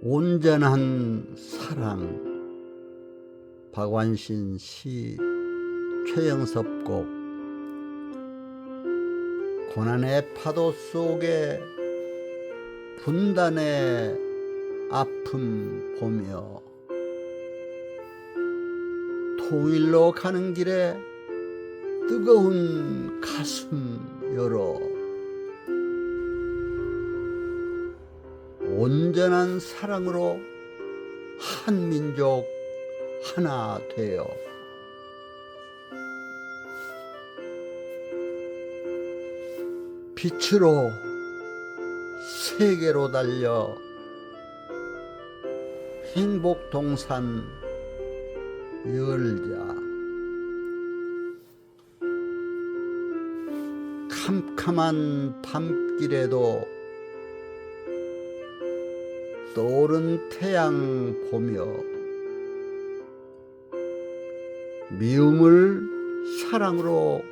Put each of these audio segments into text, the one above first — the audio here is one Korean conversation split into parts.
온전한 사랑. 박완신 시 최영섭 곡. 고난의 파도 속에 분단의 아픔 보며 통일로 가는 길에 뜨거운 가슴 열어 온전한 사랑으로 한 민족 하나 되어. 빛으로 세계로 달려 행복 동산 열자. 캄캄한 밤길에도 떠오른 태양 보며 미움을 사랑으로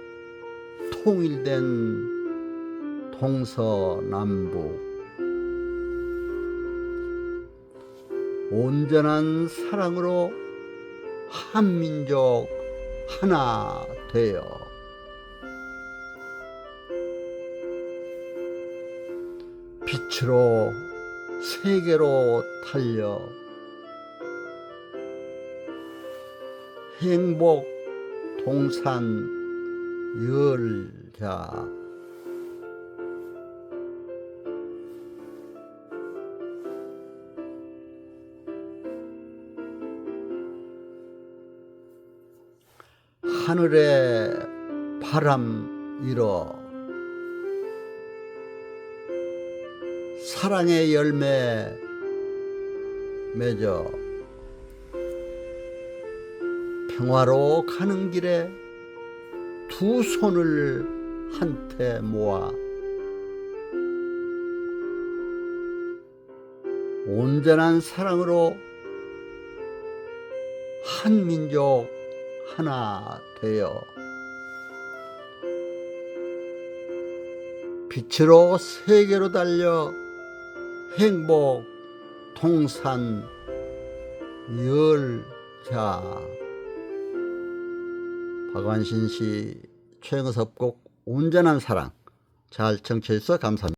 통일된 동서남북. 온전한 사랑으로 한민족 하나 되어. 빛으로 세계로 달려. 행복 동산 열자 하늘에 바람 일어 사랑의 열매 맺어 평화로 가는 길에 두 손을 한테 모아 온전한 사랑으로 한 민족 하나 되어 빛으로 세계로 달려 행복 통산 열자 박완신 씨 최영섭 곡 온전한 사랑 잘 청취해 주셔서 감사합니다.